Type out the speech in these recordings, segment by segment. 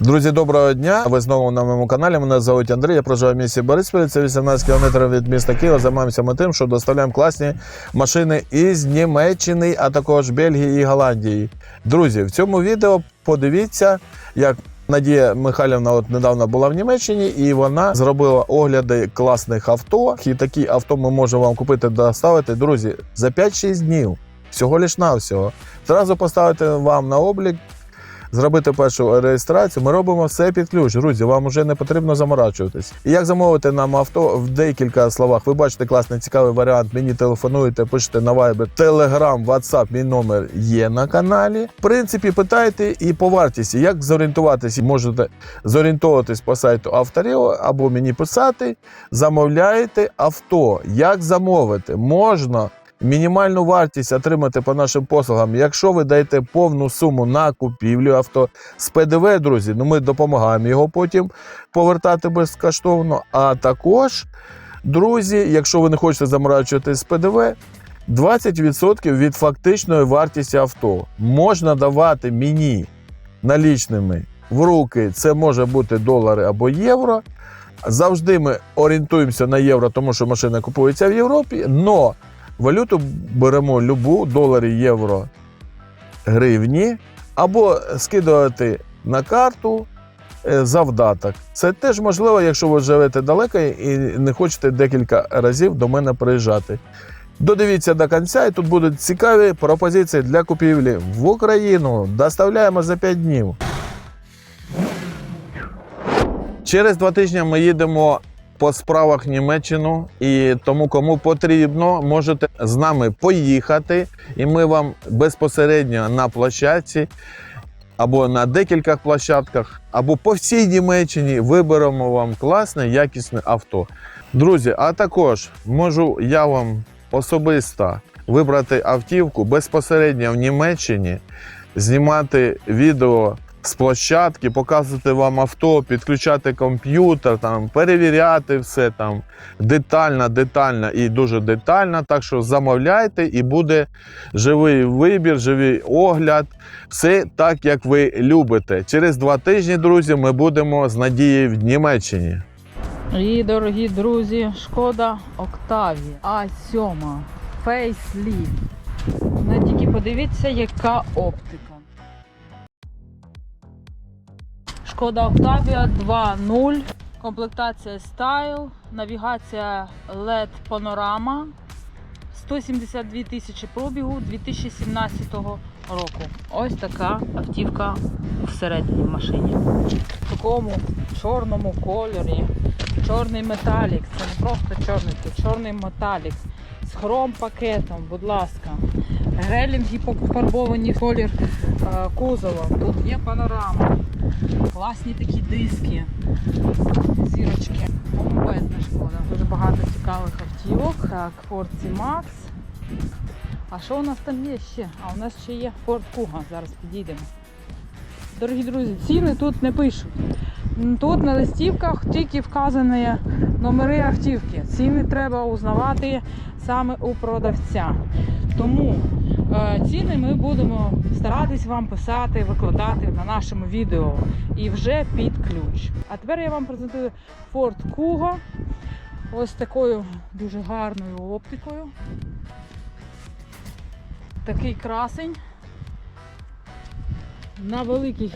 Друзі, доброго дня! Ви знову на моєму каналі. Мене звуть Андрій. Я проживаю в місті Бориспіль. Це 18 кілометрів від міста Києва. Займаємося ми тим, що доставляємо класні машини із Німеччини, а також Бельгії і Голландії. Друзі, в цьому відео подивіться, як Надія Михайлівна от недавно була в Німеччині, і вона зробила огляди класних авто. І такі авто ми можемо вам купити доставити. Друзі, за 5-6 днів. Всього лиш навсього. Зразу поставити вам на облік зробити першу реєстрацію, ми робимо все під ключ. Друзі, вам вже не потрібно заморачуватись. І як замовити нам авто в декілька словах? Ви бачите класний цікавий варіант. Мені телефонуєте, пишете на Viber, Telegram, WhatsApp, мій номер є на каналі. В принципі, питайте і по вартісті, як зорієнтуватися, можете зорієнтуватись по сайту Авторіо або мені писати. Замовляєте авто. Як замовити? Можна мінімальну вартість отримати по нашим послугам, якщо ви даєте повну суму на купівлю авто з ПДВ, друзі, ну ми допомагаємо його потім повертати безкоштовно. А також, друзі, якщо ви не хочете заморачувати з ПДВ, 20% від фактичної вартості авто можна давати мені налічними в руки. Це може бути долари або євро. Завжди ми орієнтуємося на євро, тому що машина купується в Європі. Но Валюту беремо любу долари, євро, гривні, або скидувати на карту е, завдаток. Це теж можливо, якщо ви живете далеко і не хочете декілька разів до мене приїжджати. Додивіться до кінця, і тут будуть цікаві пропозиції для купівлі в Україну. Доставляємо за 5 днів. Через два тижні ми їдемо по справах Німеччину, і тому, кому потрібно, можете з нами поїхати, і ми вам безпосередньо на площадці або на декількох площадках, або по всій Німеччині виберемо вам класне, якісне авто. Друзі, а також можу я вам особисто вибрати автівку безпосередньо в Німеччині, знімати відео з площадки, показувати вам авто, підключати комп'ютер, там, перевіряти все там детально, детально і дуже детально. Так що замовляйте і буде живий вибір, живий огляд. Все так, як ви любите. Через два тижні, друзі, ми будемо з Надією в Німеччині. І, дорогі друзі, шкода Октавія А7 Facelift. Ну тільки подивіться, яка оптика. Шкода Октавія 2.0, комплектація Style, навігація LED Panorama, 172 тисячі пробігу 2017 року. Ось така автівка всередині машині. В такому чорному кольорі. Чорний металік. Це не просто чорний, це чорний металік. З хром пакетом, будь ласка. Грелінги пофарбовані колір е, кузова. Тут є панорама. Класні такі диски. Зірочки. Бомбезна шкода. Дуже багато цікавих автівок. Так, Ford C-Max. А що у нас там є ще? А у нас ще є Ford Kuga. Зараз підійдемо. Дорогі друзі, ціни тут не пишуть. Тут на листівках тільки вказані номери автівки. Ціни треба узнавати саме у продавця. Тому ціни ми будемо старатись вам писати, викладати на нашому відео і вже під ключ. А тепер я вам презентую Ford Kuga. Ось такою дуже гарною оптикою. Такий красень на великих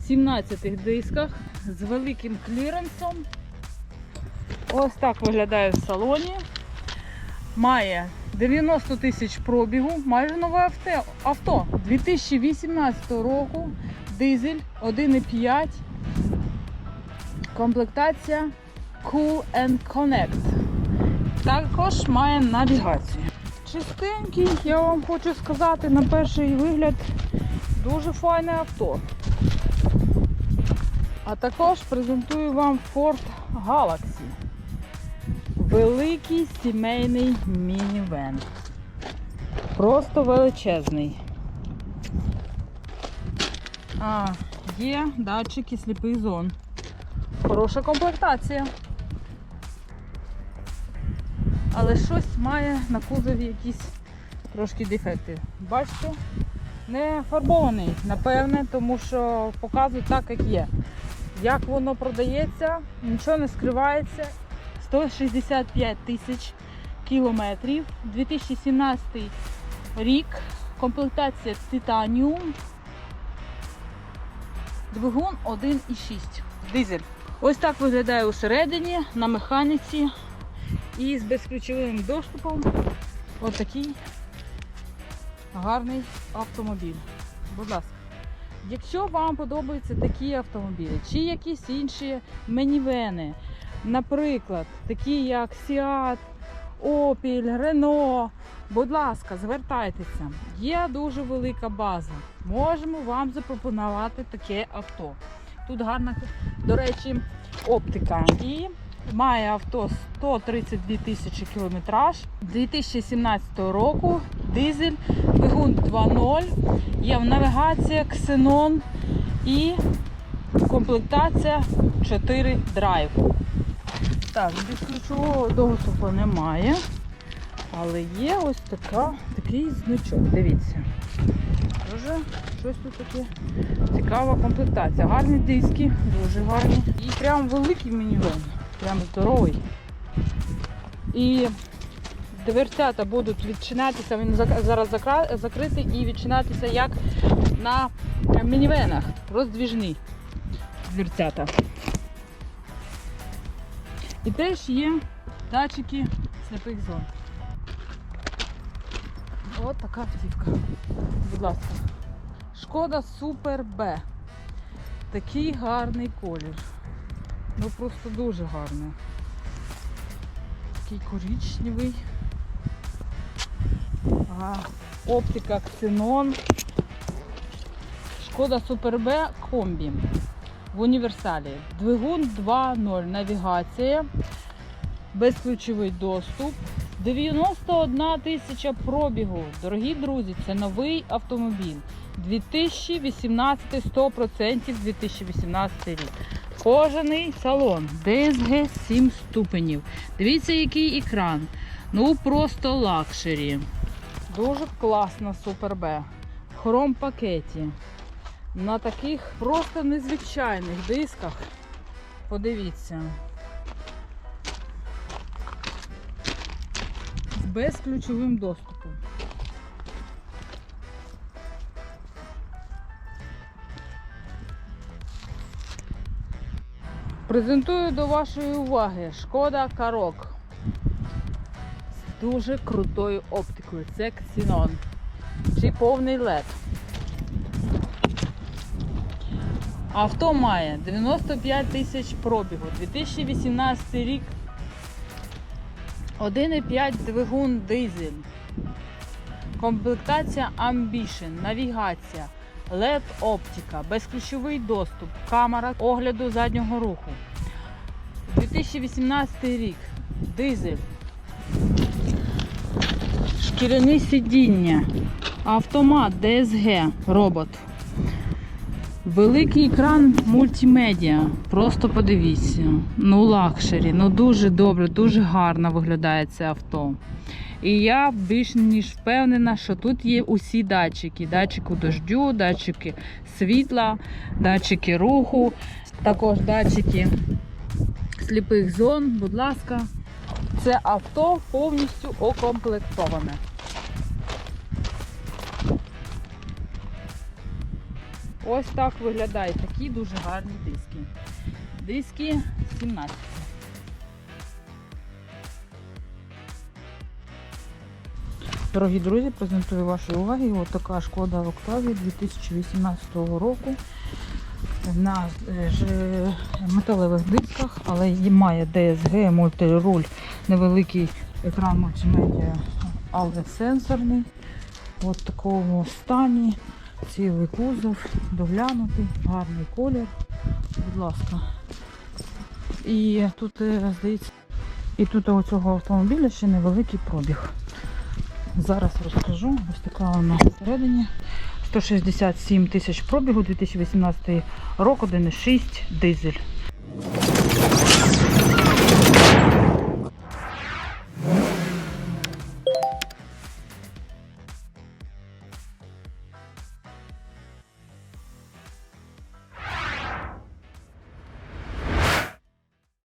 17 дисках з великим кліренсом. Ось так виглядає в салоні. Має 90 тисяч пробігу, майже нове авто. авто 2018 року, дизель 1,5, комплектація Cool and Connect. Також має навігацію. Чистенький, я вам хочу сказати, на перший вигляд дуже файне авто. А також презентую вам Ford Galaxy. Великий сімейний мінівен. Просто величезний. А, є датчики сліпий зон. Хороша комплектація. Але щось має на кузові якісь трошки дефекти. Бачите? Не фарбований, напевне, тому що показують так, як є. Як воно продається, нічого не скривається. 165 тисяч кілометрів. 2017 рік. Комплектація титаніум. Двигун 1,6. Дизель. Ось так виглядає усередині на механіці і з безключовим доступом. Ось такий гарний автомобіль. Будь ласка. Якщо вам подобаються такі автомобілі, чи якісь інші мінівени, наприклад, такі як Seat, Opel, Renault, будь ласка, звертайтеся. Є дуже велика база. Можемо вам запропонувати таке авто. Тут гарна, до речі, оптика. І має авто 132 тисячі кілометраж 2017 року. Дизель, двигун 2.0, є навігація, Xenon і комплектація 4 драйв. Так, безключового доступу немає. Але є ось така, такий значок. Дивіться. Дуже щось тут таке цікава комплектація. Гарні диски, дуже гарні. І прям великий мінівен, прям здоровий. І дверцята будуть відчинятися, він зараз закритий і відчинятися як на мінівенах. Роздвіжні дверцята. І теж є датчики сліпих зон. От така автівка. Будь ласка. Шкода Супер Б. Такий гарний колір. Ну просто дуже гарний. Такий коричневий. Ага. Оптика Xenon. Шкода Супер Б комбі. В універсалі. Двигун 2.0. Навігація. Безключовий доступ. 91 тисяча пробігу. Дорогі друзі, це новий автомобіль. 2018 100% 2018 рік. Кожаний салон. DSG 7 ступенів. Дивіться, який екран. Ну просто лакшері. Дуже класна Супер Б. Хром пакеті. На таких просто незвичайних дисках. Подивіться. з безключовим доступом. Презентую до вашої уваги Шкода Карок з дуже крутою оптикою. Це Xenon. Чи повний LED. Авто має 95 тисяч пробігу, 2018 рік 1,5 двигун дизель. Комплектація Ambition, навігація, LED оптика, безключовий доступ, камера огляду заднього руху. 2018 рік. Дизель. Шкіряні сидіння. Автомат DSG робот. Великий екран мультимедіа. Просто подивіться. Ну, лакшері, ну дуже добре, дуже гарно виглядає це авто. І я більш ніж впевнена, що тут є усі датчики: датчику дождю, датчики світла, датчики руху, також датчики сліпих зон. Будь ласка, це авто повністю укомплектоване. Ось так виглядають такі дуже гарні диски. Диски 17. Дорогі друзі, презентую вашій увазі. Ось така шкода Октавія 2018 року на е, металевих дисках, але і має DSG, мультируль, невеликий екран мультимедіа, але сенсорний. В такому стані. Цілий кузов, доглянутий, гарний колір. Будь ласка. І тут, е, здається, і тут у цього автомобіля ще невеликий пробіг. Зараз розкажу. Ось така вона всередині. 167 тисяч пробігу, 2018 рок, 1,6 дизель.